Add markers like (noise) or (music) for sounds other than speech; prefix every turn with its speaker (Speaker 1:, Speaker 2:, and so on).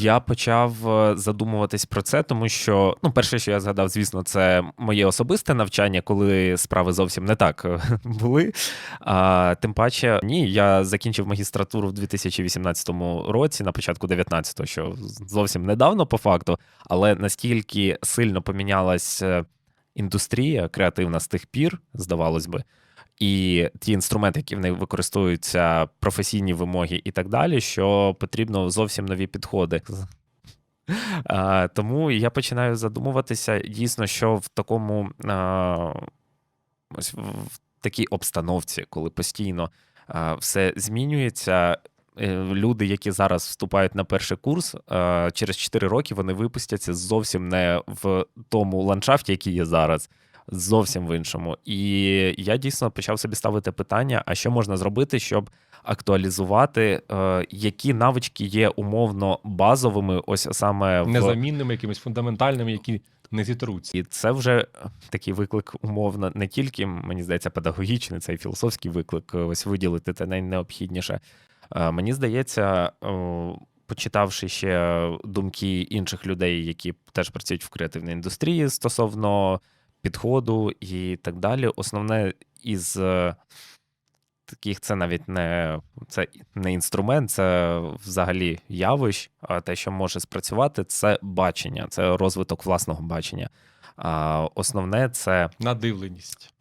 Speaker 1: Я почав е, задумуватись про це, тому що ну, перше, що я згадав, звісно, це моє особисте навчання, коли справи зовсім не так е, (laughs) були. А, тим паче, ні, я закінчив магістратуру в 2018 році, на початку 19-го, що зовсім недавно по факту, але настільки сильно помінялась е, індустрія креативна з тих пір, здавалось би. І ті інструменти, які в них використовуються, професійні вимоги і так далі, що потрібно зовсім нові підходи. Тому я починаю задумуватися дійсно, що в такому ось в такій обстановці, коли постійно все змінюється. е, Люди, які зараз вступають на перший курс, через 4 роки вони випустяться зовсім не в тому ландшафті, який є зараз, зовсім в іншому. І я дійсно почав собі ставити питання: а що можна зробити, щоб актуалізувати, е, які навички є умовно базовими, ось саме в
Speaker 2: Незамінними, якимись фундаментальними, які не зітруться.
Speaker 1: і це вже такий виклик, умовно, не тільки, мені здається, педагогічний, це і філософський виклик, е, ось виділити те найнеобхідніше. Е, Мені здається, о, почитавши ще думки інших людей, які теж працюють в креативній індустрії стосовно підходу і так далі, основне із е, таких це навіть не, це не інструмент, це взагалі явищ. А те, що може спрацювати, це бачення, це розвиток власного бачення. А основне це
Speaker 2: Надивленість.